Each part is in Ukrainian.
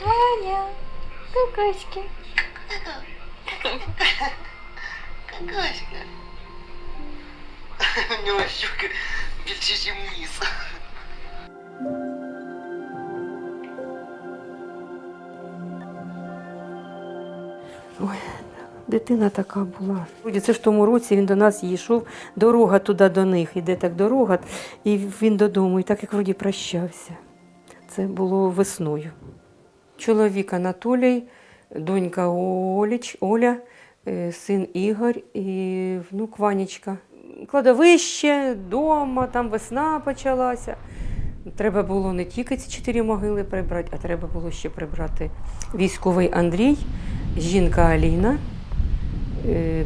Ваня, кукочки. Какашка. У нього щука більше, ніж дитина така була. Це ж в тому році він до нас йшов, дорога туди до них, іде так дорога, і він додому, і так як вроді прощався. Це було весною. Чоловік Анатолій, донька Оліч, Оля, е, син Ігор і внук Ванечка. Кладовище, дома, там весна почалася. Треба було не тільки ці чотири могили прибрати, а треба було ще прибрати військовий Андрій, жінка Аліна,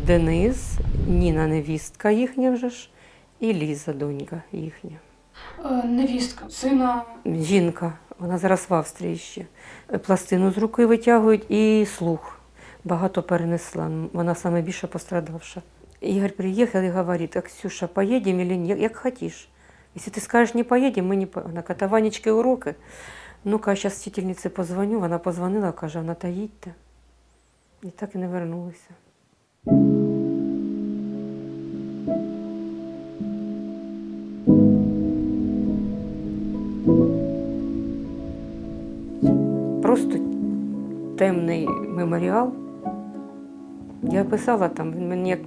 Денис, Ніна невістка їхня вже ж, і Ліза, донька їхня. Е, Невістка, сина. Жінка, вона зараз в Австрії ще. Е, Пластину з руки витягують і слух. Багато перенесла. Вона саме більше пострадавша. Ігор приїхав і говорить, а Ксюша, поїдемо чи ні? Як хочеш. Якщо ти скажеш, не поїдемо, ми не по... Вона каже, Ванечки уроки. Ну-ка, зараз вчительниці позвоню. Вона позвонила, каже, вона та їдьте. І так і не вернулися. Просто темний меморіал. Я писала там, мені як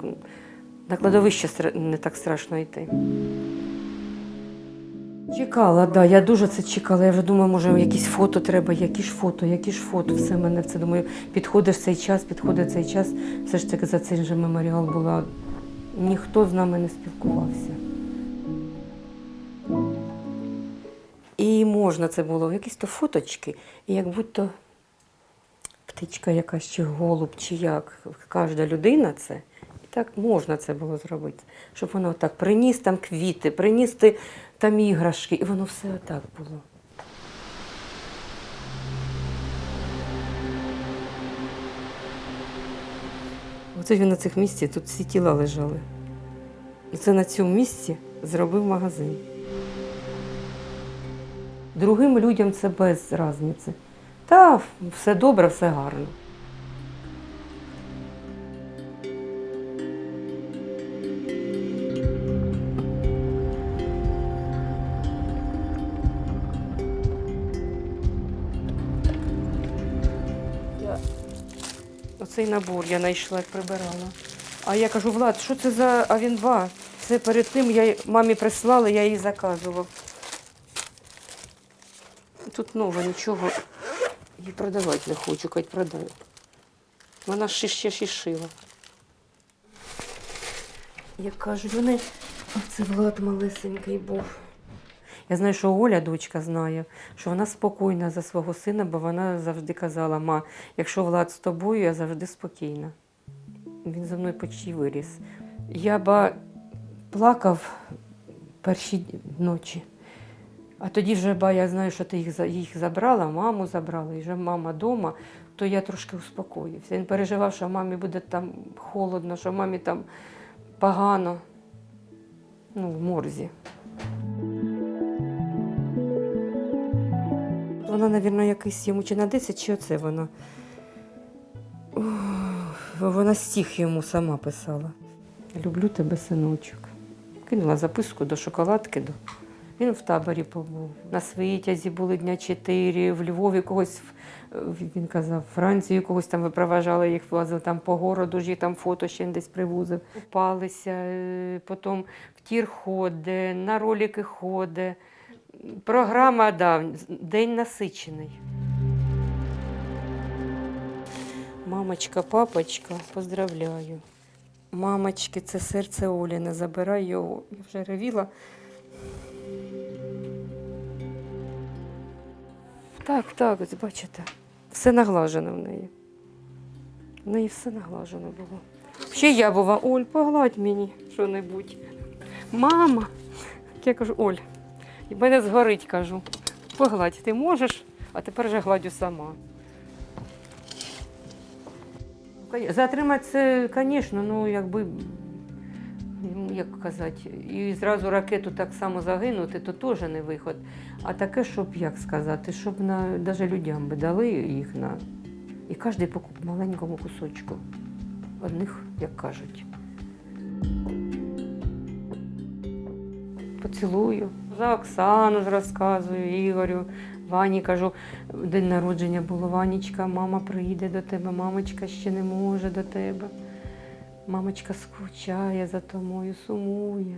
на кладовище не так страшно йти. Чекала, да, я дуже це чекала. Я вже думаю, може, якісь фото треба, які ж фото, які ж фото, все мене в це думаю. Підходиш цей час, підходить цей час. Все ж таки за цей же меморіал була. Ніхто з нами не спілкувався. І можна це було, якісь то фоточки, і як будь-то птичка якась, чи голуб, чи як. Кожна людина це. Так можна це було зробити. Щоб воно так приніс там квіти, приніс ти там іграшки, і воно все отак було. Оце він на цих місці, тут всі тіла лежали. Це на цьому місці зробив магазин. Другим людям це без різниці. Та все добре, все гарно. Оцей набор я знайшла, як прибирала. А я кажу, Влад, що це за Авінба? Це перед тим я мамі прислала, я її заказував. Тут нове, нічого її продавати не хочу, хай продаю. Вона ще ще шила. Як кажуть, вони, оце Влад малесенький був. Я знаю, що Оля, дочка, знає, що вона спокійна за свого сина, бо вона завжди казала, ма, якщо Влад з тобою, я завжди спокійна. Він за мною почти виріс. Я ба плакав перші ночі. А тоді вже ба, я знаю, що ти їх, їх забрала, маму забрала, і вже мама вдома, то я трошки успокоївся. Він переживав, що мамі буде там холодно, що мамі там погано. Ну, в морзі. Вона, мабуть, якийсь йому чи на 10, чи оце вона. Вона стих йому сама писала. Люблю тебе, синочок. Кинула записку до шоколадки. До... Він в таборі побув. На Свитязі були дня чотири, в Львові когось, він казав, Францію когось там випроважали, їх возили там по городу, ж і там фото ще десь привозив. Купалися, е, потім в тір ходить, на ролики ходить. Програма, да, день насичений. Мамочка, папочка, поздравляю. Мамочки, це серце Оліни, забирай його. Я вже ревіла. Так, так, ось бачите, все наглажено в неї. В неї все наглажено було. Ще я була, Оль, погладь мені що-небудь. Мама. Я кажу, Оль, і мене згорить, кажу. Погладь, ти можеш, а тепер вже гладю сама. Затримати це, звісно, ну якби ну, як казати, і зразу ракету так само загинути, то теж не виход. А таке, щоб як сказати, щоб на навіть людям би дали їх на. І кожен по маленькому кусочку. Одних, як кажуть. Поцілую. За Оксану розказую, Ігорю, Вані кажу, день народження було, Ванічка, мама приїде до тебе, мамочка ще не може до тебе. Мамочка скучає за тобою, сумує.